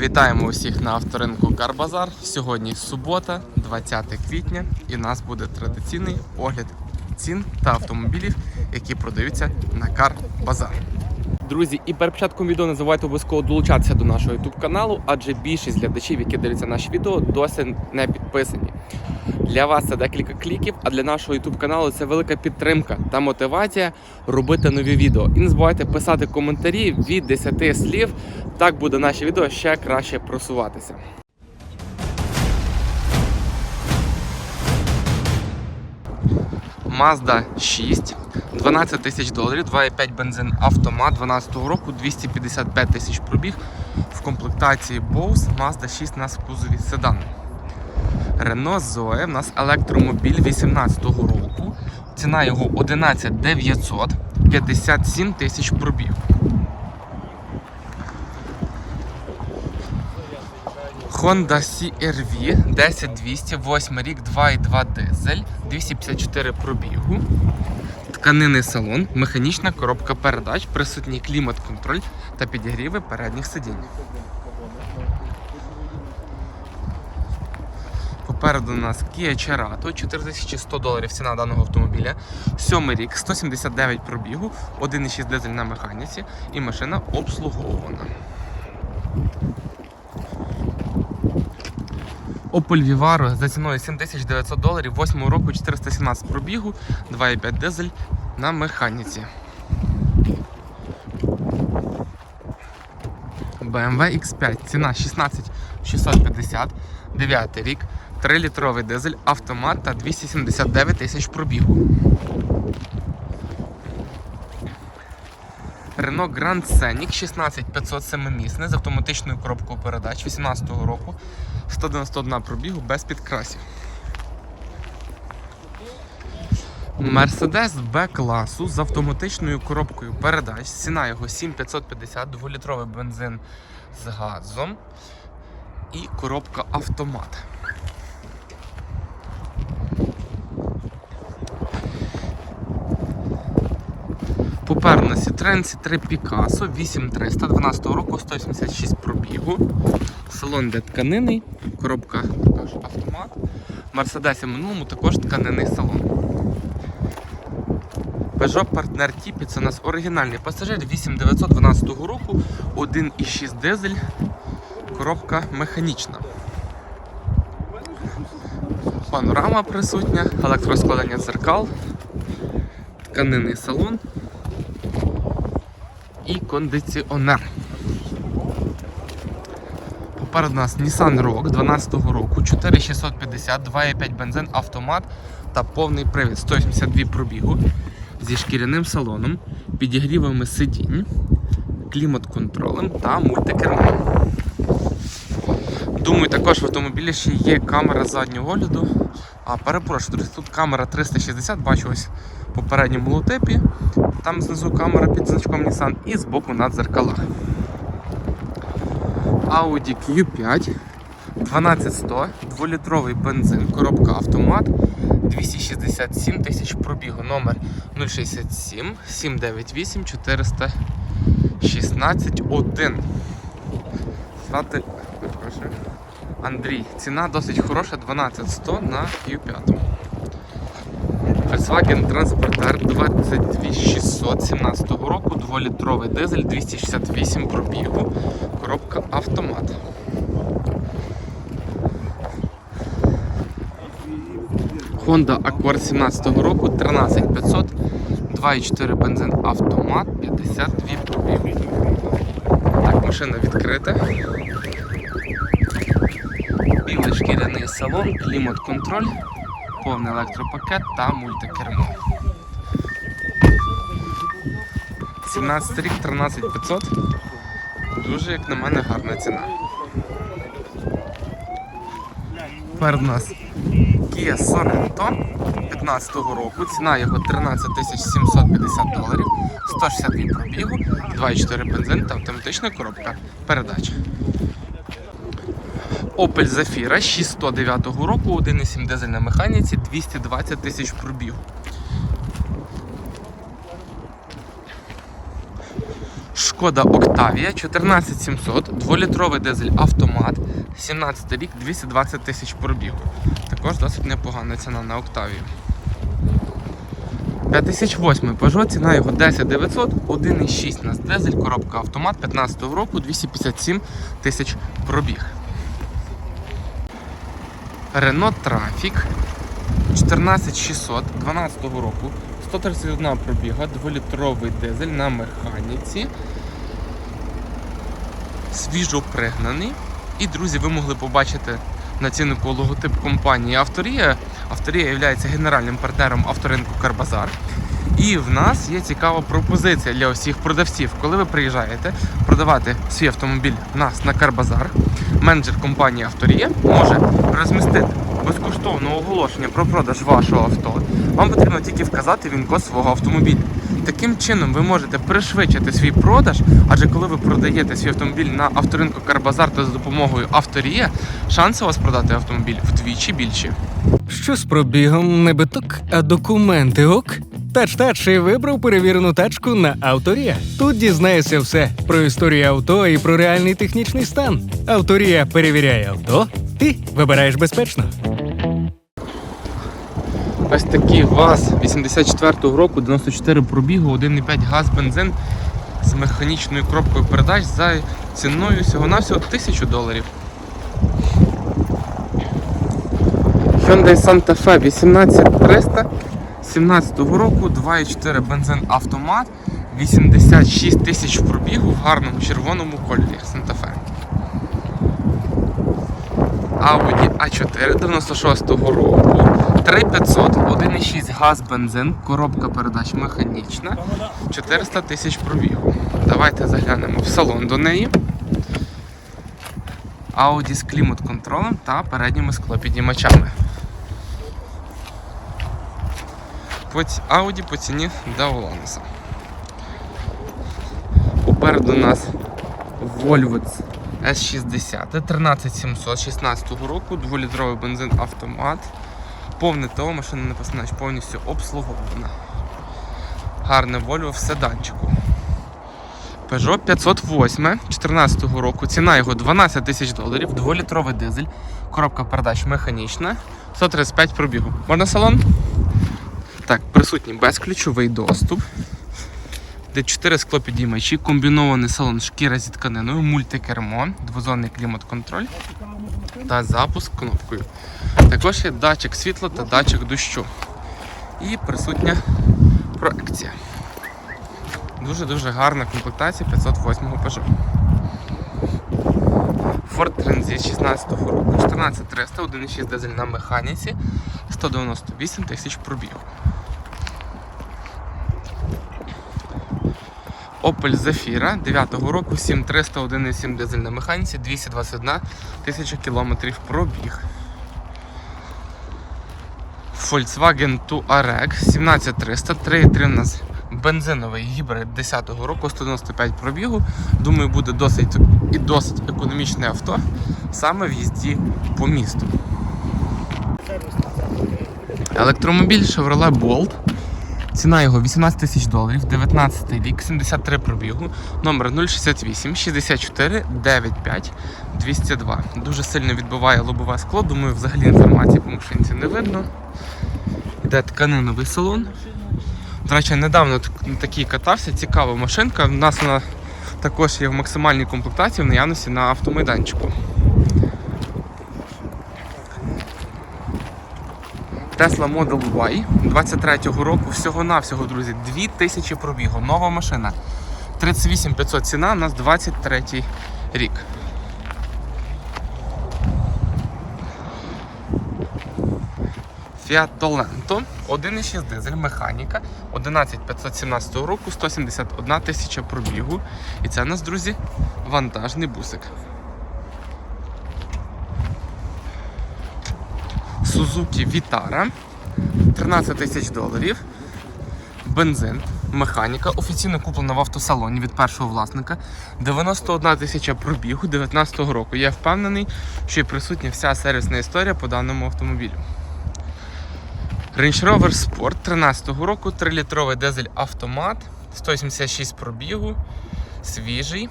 Вітаємо усіх на авторинку Карбазар. Сьогодні субота, 20 квітня, і у нас буде традиційний огляд цін та автомобілів, які продаються на Карбазар. Друзі, і перед початком відео не забувайте обов'язково долучатися до нашого YouTube каналу, адже більшість глядачів, які дивляться наші відео, досі не підписані. Для вас це декілька кліків, а для нашого YouTube каналу це велика підтримка та мотивація робити нові відео. І не забувайте писати коментарі від 10 слів. Так буде наше відео ще краще просуватися. Mazda 6, 12 тисяч доларів, 2,5 бензин автомат 12 року, 255 тисяч пробіг в комплектації Bose Mazda 6 у нас в кузові седан. Renault Zoe, у нас електромобіль 18 року. Ціна його 11 900, 57 тисяч пробіг. Honda CR-V 10200, 8 рік, 2,2 дизель, 254 пробігу. Тканинний салон, механічна коробка передач, присутній клімат-контроль та підігріви передніх сидінь. Попереду нас Kia Cerato, 4100 доларів ціна даного автомобіля. Сьомий рік, 179 пробігу, 1,6 дизель на механіці і машина обслуговувана. Opel Vivaro за ціною 7900 доларів, 8 року 417 пробігу, 2,5 дизель на механіці. BMW X5, ціна 16650, 9 рік, 3-літровий дизель, автомат та 279 тисяч пробігу. Renault Grand Scenic 16500 семимісний з автоматичною коробкою передач 2018 року, 191 пробігу без підкрасів. Mercedes B-класу з автоматичною коробкою передач. Ціна його 7550, 2-літровий бензин з газом і коробка автомат. Попереду на Citroen C3 Picasso 8300 12 року 186 пробігу. Салон де тканинний, коробка також автомат. Мерседесі минулому також тканинний салон. Peugeot Partner Tipi це у нас оригінальний пасажир 8912 року, 1,6 дизель, коробка механічна. Панорама присутня, електроскладання дзеркал, тканинний салон і кондиціонер. Попереду нас Nissan Rogue 12 року, 4650, 2,5 бензин, автомат та повний привід 182 пробігу зі шкіряним салоном, підігрівами сидінь, клімат-контролем та мультикермом. Думаю, також в автомобілі ще є камера заднього огляду. А перепрошую, друзі, тут камера 360, бачу ось попередньому лотепі. Там знизу камера під значком Nissan і збоку на дзеркалах. Audi Q5 12100, 2-літровий бензин, коробка автомат, 267 тисяч пробігу, номер 067 798 416 1. Звати Андрій. Ціна досить хороша, 12100 на Q5. Volkswagen Transporter 22600 17 року, 2-літровий дизель, 268 пробігу, коробка автомат. Honda Accord 17 року, 13500, 2,4 бензин автомат, 52 пробігу. Так, машина відкрита. Білий шкіряний салон, клімат-контроль, повний електропакет та мультикермо. 17 рік 13500. Дуже, як на мене, гарна ціна. У нас Kia Sorento 15 року. Ціна його 13 750 доларів, 162 пробігу, 2,4 бензин та автоматична коробка передач. Opel Zafira 609 року, 1,7 дизель на механіці, 220 тисяч пробігу. Шкода Октавія 14700, 2-літровий дизель автомат, 17 рік, 220 тисяч пробігу. Також досить непогана ціна на Октавію. 5008 Peugeot, ціна його 10900, 1,6 на дизель, коробка автомат 15 року, 257 тисяч пробіг. Renault Trafic 14600 12 року, 131 пробіга, 2-літровий дизель на механіці. Свіжо пригнаний. І, друзі, ви могли побачити на ціннику логотип компанії Авторія. Авторія є генеральним партнером авторинку Карбазар. І в нас є цікава пропозиція для усіх продавців. Коли ви приїжджаєте продавати свій автомобіль в нас на Карбазар, менеджер компанії Авторія може розмістити безкоштовне оголошення про продаж вашого авто. Вам потрібно тільки вказати він-код свого автомобіля. Таким чином ви можете пришвидшити свій продаж, адже коли ви продаєте свій автомобіль на авторинку Карбазар та за допомогою Авторія, шанси у вас продати автомобіль вдвічі більші. Що з пробігом не биток, а документи ок? Тач-тач і вибрав перевірену тачку на Авторія. Тут дізнаєшся все про історію авто і про реальний технічний стан. Авторія перевіряє авто. Ти вибираєш безпечно. Ось такий ВАЗ 84-го року, 94 пробігу, 1,5 газ, бензин з механічною коробкою передач за ціною всього-навсього 1000 доларів. Hyundai Santa Fe 18300 17-го року, 2,4 бензин автомат, 86 тисяч пробігу в гарному червоному кольорі Fe. Audi A4 96-го року, 3500, 1,6 газ бензин, коробка передач механічна, 400 тисяч пробігу. Давайте заглянемо в салон до неї. Audi з клімат-контролем та передніми склопіднімачами. По ці- Audi по ціні Даволанеса. Попереду у нас Volvo S60 13700 16 року, 2-літровий бензин автомат. Повне ТО, машина не поснач, повністю обслугована. Гарне Volvo в седанчику. Peugeot 508 14 року. Ціна його 12 тисяч доларів, 2-літровий дизель, коробка передач механічна, 135 пробігу. Можна салон? Так, присутній безключовий доступ. Де 4 склопідіймачі, комбінований салон шкіра зі тканиною, мультикермо, двозонний клімат-контроль та запуск кнопкою. Також є датчик світла та датчик дощу. І присутня проекція. Дуже-дуже гарна комплектація 508-го Peugeot. Ford Transit 16 року, 14300, 1,6 дизель на механіці, 198 тисяч пробігу. Opel Zafira 9-го року 7300, 1,7 дизель на механіці, 221 тисяча кілометрів пробіг. Volkswagen Touareg 17300, 3,3 у нас бензиновий гібрид 10-го року, 195 пробігу. Думаю, буде досить і досить економічне авто саме в їзді по місту. Електромобіль Chevrolet Bolt. Ціна його 18 тисяч доларів, 19 рік, 73 пробігу, номер 068 64 95 202. Дуже сильно відбиває лобове скло, думаю, взагалі інформації по машинці не видно. Йде тканиновий салон. До речі, недавно так- на такій катався, цікава машинка. У нас вона також є в максимальній комплектації в наявності на автомайданчику. Tesla Model Y 23-го року всього-навсього, друзі, 2000 пробігу, нова машина. 38 500 ціна, у нас 23 рік. Fiat Dolento, 1,6 дизель, механіка, 11 517 року, 171 тисяча пробігу. І це у нас, друзі, вантажний бусик. Suzuki Vitara 13 тисяч доларів. Бензин, механіка, офіційно куплена в автосалоні від першого власника. 91 тисяча пробігу 19-го року. Я впевнений, що присутня вся сервісна історія по даному автомобілю. Range Rover Sport 13-го року, 3-літровий дизель автомат, 176 пробігу, свіжий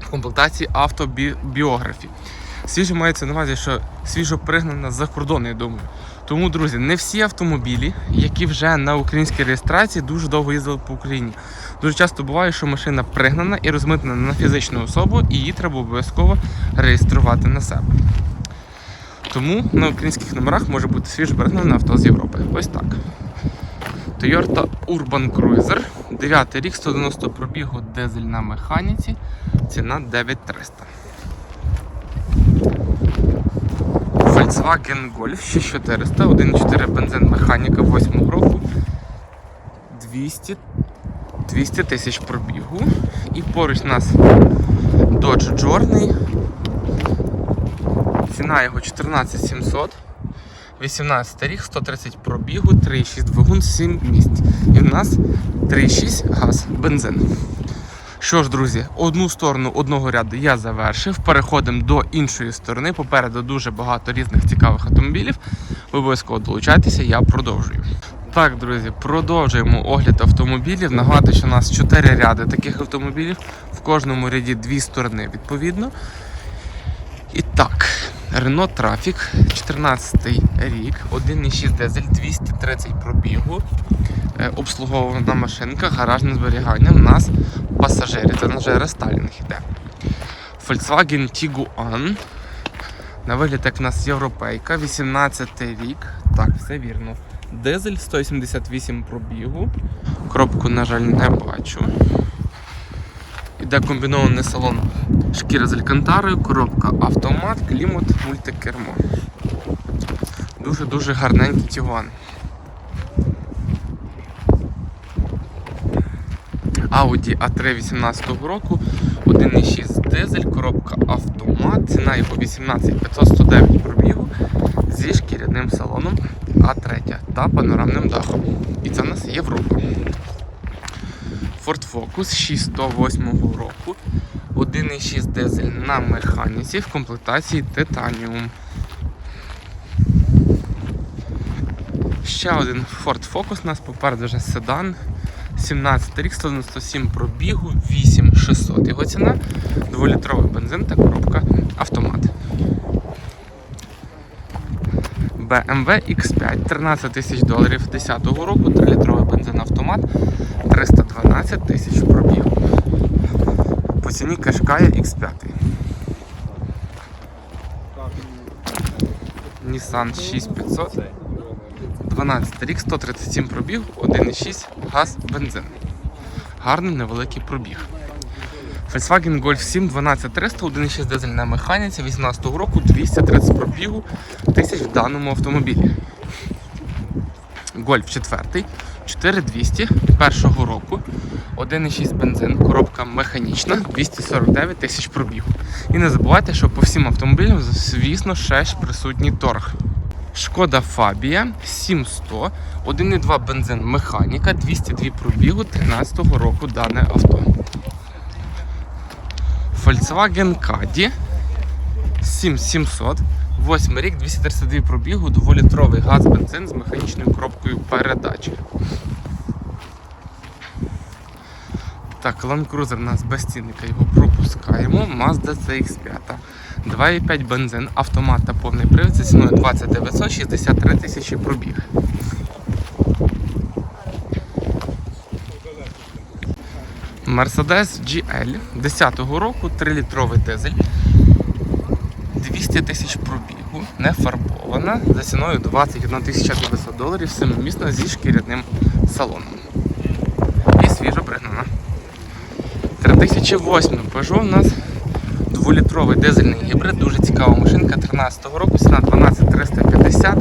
в комплектації автобіографі. Свіже мається на увазі, що свіжо пригнана з-за кордону, я думаю. Тому, друзі, не всі автомобілі, які вже на українській реєстрації, дуже довго їздили по Україні. Дуже часто буває, що машина пригнана і розмитнена на фізичну особу, і її треба обов'язково реєструвати на себе. Тому на українських номерах може бути свіжо пригнане авто з Європи. Ось так. Toyota Urban Cruiser, 9 рік, 190 пробігу, дизель на механіці, ціна 9300. Volkswagen Golf 6400, 1.4 бензин механіка 8 року, 200 200 тисяч пробігу. І поруч у нас Dodge Journey. Ціна його 14700. 18 рік, 130 пробігу, 3,6 двигун, 7 місць. І в нас 3,6 газ, бензин. Що ж, друзі, одну сторону одного ряду я завершив. Переходимо до іншої сторони. Попереду дуже багато різних цікавих автомобілів. Ви обов'язково долучайтеся, я продовжую. Так, друзі, продовжуємо огляд автомобілів. Нагадую, що у нас 4 ряди таких автомобілів. В кожному ряді дві сторони відповідно. І так, Renault Trafic, 14 рік, 1,6 дизель, 230 пробігу, е, обслуговувана машинка, гаражне зберігання. У нас пасажири, це вже рестайлінг іде. Volkswagen Tiguan. На вигляд, як в нас європейка, 18 рік. Так, все вірно. Дизель 178 пробігу. Коробку, на жаль, не бачу. Іде комбінований салон шкіра з алькантарою, коробка автомат, клімат, мультикермо. Дуже-дуже гарненький Тігуан. Audi A3 18 року, 1,6 дизель, коробка автомат, ціна його 18 109 пробігу зі шкіряним салоном А3 та панорамним дахом. І це у нас Європа. Ford Focus 608 року, 1,6 дизель на механіці в комплектації Titanium. Ще один Ford Focus у нас попереду вже седан. 17 рік, 197 пробігу, 8600 його ціна, 2-літровий бензин та коробка автомат. BMW X5 13 тисяч доларів 10-го року, 3-літровий бензин автомат, 312 тисяч пробігу. По ціні Кашкая X5. Nissan 6500. 12 рік, 137 пробіг, 1,6 газ, бензин. Гарний невеликий пробіг. Volkswagen Golf 7 12300, 1,6 дизель на механіці, 18 року, 230 пробігу, тисяч в даному автомобілі. Golf 4, 4200, першого року, 1,6 бензин, коробка механічна, 249 тисяч пробігу. І не забувайте, що по всім автомобілям, звісно, ще ж присутній торг. Шкода Фабія 7100, 1,2 бензин механіка, 202 пробігу 13 року дане авто. Volkswagen Caddy 7700, 8 рік, 232 пробігу, 2-літровий газ бензин з механічною коробкою передач. Так, Land Cruiser у нас без цінника його пропускаємо. Mazda CX5. 2,5 бензин, автомат та повний привід за ціною 2900, 63 тисячі пробіг. Mercedes GL 10-го року, 3-літровий дизель, 200 тисяч пробігу, не фарбована, за ціною 21 900 доларів, семимісна зі шкіряним салоном. І свіжо пригнана. 3008 Peugeot у нас Дволітровий дизельний гібрид, дуже цікава машинка 13-го року, ціна 12350,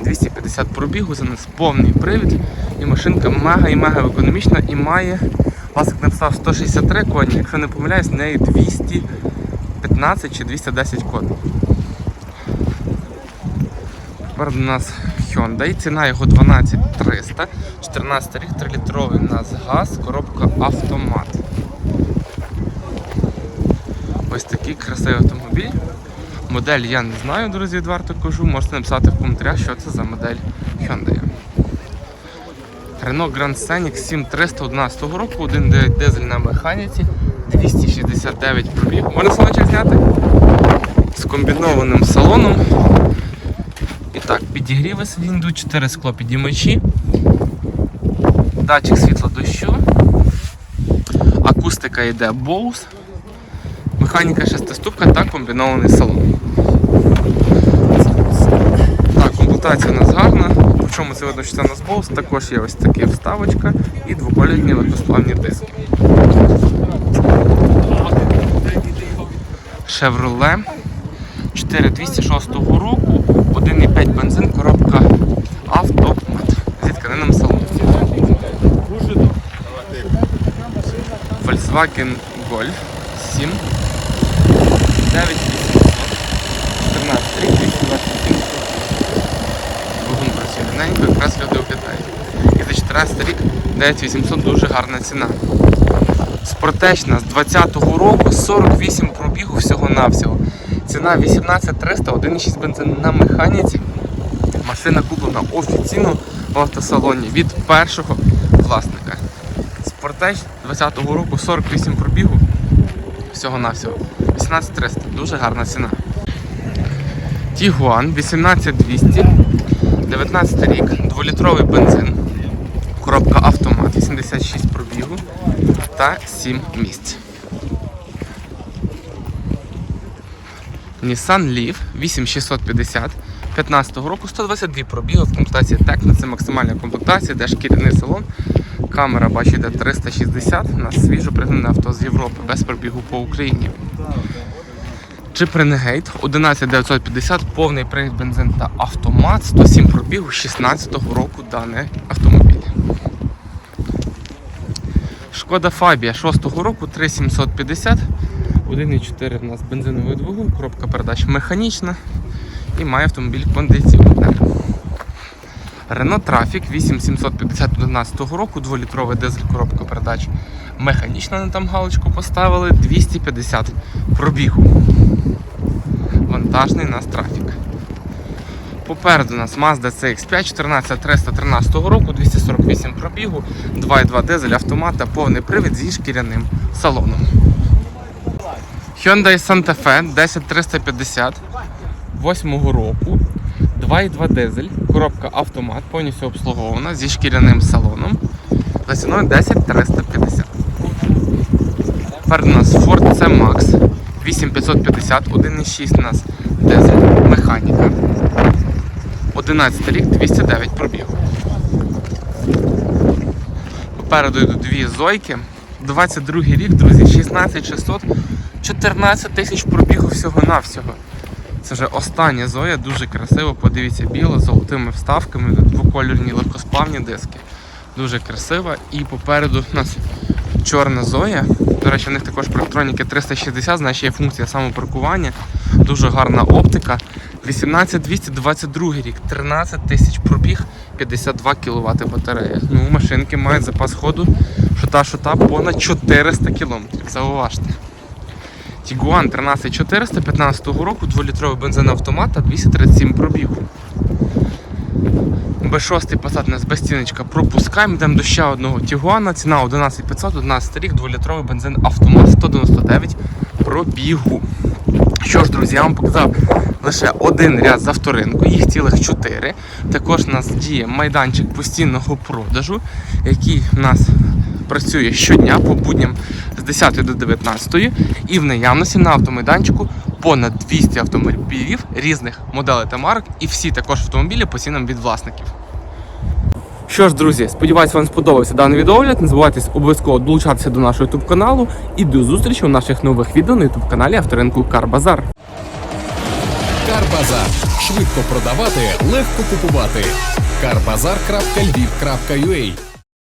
250 пробігу, за нас повний привід. І машинка мега і мега економічна і має, власник написав 163 коні, якщо не помиляюсь, в неї 215 чи 210 коней. Тепер у нас Hyundai, ціна його 12300, 14 рік, 3-літровий у нас газ, коробка автомат. Ось такий красивий автомобіль. Модель я не знаю, друзі, відверто кажу. Можете написати в коментарях, що це за модель Hyundai. Renault Grand Scenic 7311 року, один дизель на механіці, 269 пробіг. Можна салончик зняти? З комбінованим салоном. І так, підігріви сидінь йдуть, 4 скло підіймачі, датчик світла дощу, акустика йде Bose, механіка шестиступка та комбінований салон. Так, комплектація у нас гарна. Причому це видно, що це у нас Bose, також є ось така вставочка і двокольорні легкосплавні диски. Chevrolet 4206 року, 1,5 бензин, коробка автомат зі тканинним салоном. Volkswagen Golf 7 9800 14 рік 227 Двигун працює рівненько, якраз люди оглядають. І за 14 рік 9800 дуже гарна ціна. Спортечна з 20-го року 48 пробігу всього-навсього. Ціна 18300, 1,6 бензин на механіці. Машина куплена офіційно в автосалоні від першого власника. Спортеч 20-го року 48 пробігу. Всього-навсього. 18300. Дуже гарна ціна. Тігуан 18200. 19 рік, 2-літровий бензин. Коробка автомат, 86 пробігу та 7 місць. Nissan Leaf 8650 15 року 122 пробіги в комплектації Tecno, це максимальна комплектація, де шкіряний салон. Камера, бачите, 360 на свіжо пригнане авто з Європи, без пробігу по Україні. Jeep Renegade 11950, повний привід бензин та автомат, 107 пробігу 16-го року даний автомобіль. Шкода Фабія 6-го року 3750, 1,4 в нас бензиновий двигун, коробка передач механічна і має автомобіль кондиціонер. Renault Trafic 8750 11 року, 2-літровий дизель коробка передач механічна, на там галочку поставили 250 пробігу. Вантажний нас трафік. Попереду у нас Mazda CX5 14313 року, 248 пробігу, 2,2 дизель автомат та повний привід зі шкіряним салоном. Hyundai Santa Fe 10350 8 року, 2,2 дизель, коробка автомат, повністю обслугована зі шкіряним салоном за ціною 10350. Тепер нас Ford C-Max 8550, 1,6 у нас дизель, механіка. 11 рік, 209 пробігу. Попереду йдуть дві зойки. 22 рік, друзі, 16600, 14 тисяч пробігу всього-навсього. Це вже остання зоя, дуже красиво. Подивіться, біло з золотими вставками, двокольорні легкосплавні диски. Дуже красива. І попереду у нас чорна зоя. До речі, у них також по 360, значить є функція самопаркування. Дуже гарна оптика. 18222 рік, 13 тисяч пробіг, 52 кВт батарея. Ну, машинки мають запас ходу, шута шута понад 400 км. Зауважте. Тігуан 13400 15 року, 2-літровий бензин автомат та 237 пробігу. Б6 Passat нас без ціночка пропускаємо, йдемо до ще одного Тігуана, ціна 11500, 11 рік, 2-літровий бензин автомат 199 пробігу. Що ж, друзі, я вам показав лише один ряд з авторинку, їх цілих 4. Також у нас діє майданчик постійного продажу, який у нас працює щодня по будням з 10 до 19. І в наявності на автомайданчику понад 200 автомобілів різних моделей та марок, і всі також автомобілі по цінам від власників. Що ж, друзі, сподіваюся, вам сподобався даний відеогляд. Не забувайте обов'язково долучатися до нашого YouTube каналу і до зустрічі у наших нових відео на YouTube каналі авторинку Карбазар. Карбазар. Швидко продавати, легко купувати. Карбазар.львів.ua